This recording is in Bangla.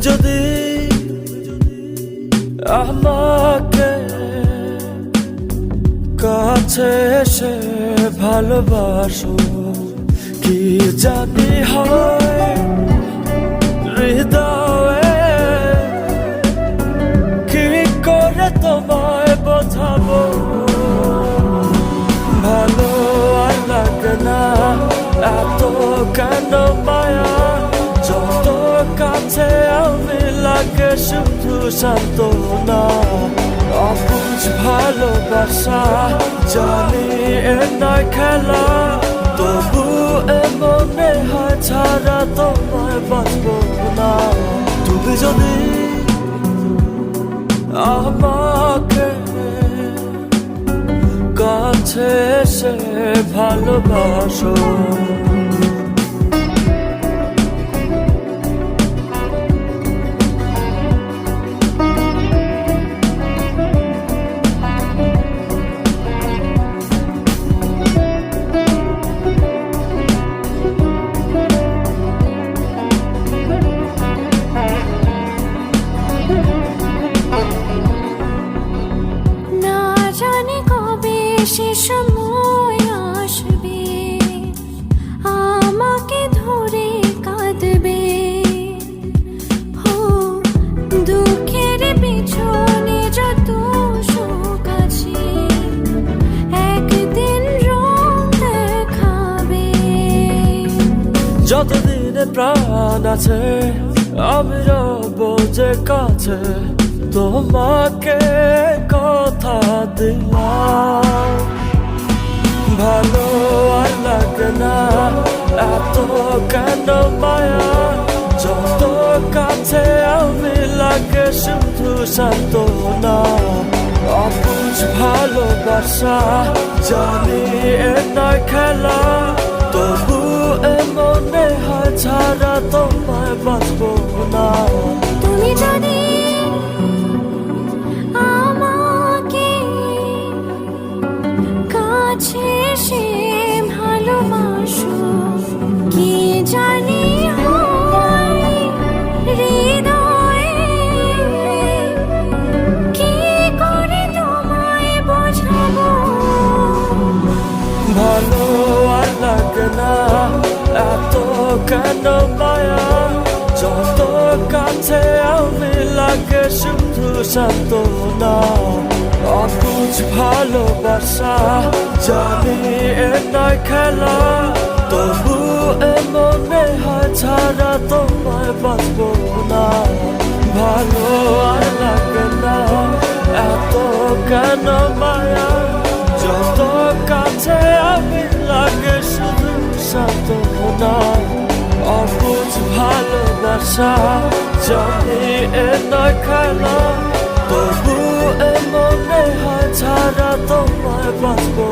যদি আমাকে কাছে এসে ভালোবাসো কি জানি হয়? লাগে শুধু শান্ত না অবুঝ ভালোবাসা, জানি এ নয় খেলা। তবু এ মনে ছাড়া তোমায় বাঁচবো না। তুমি যদি আমাকে কাছে এসে ভালোবাসো আসবে, আমাকে ধরে কাঁদবে। দুঃখের পিছনে যত যতদিনে প্রাণ আছে, আমি রব যে কাছে তোমাকে কথা দিলাম। কেন মায়া যত কাছে আমি লাগে শুধু শান্ত না অবুঝ ভালোবাসা জানি এটা খেলা তবু এ মনে হয় ছাড়া তোমায় বাঁচব না কেন মায়া? যত কাছে আমি লাগে শুধু শান্ত না অবুঝ ভালোবাসা, জানি এ নয় খেলা। তবু এ মনে হয় ছাড়া তোমায় বাঁচবো না। ভালো আর লাগে না, এত কেন মায়া? যত কাছে আমি লাগে শুধু শান্ত না অবুঝ ভালোবাসা জানি এ নয় খেলা তবু এ মনে হয় ছাড়া তোমায় বাঁচবো না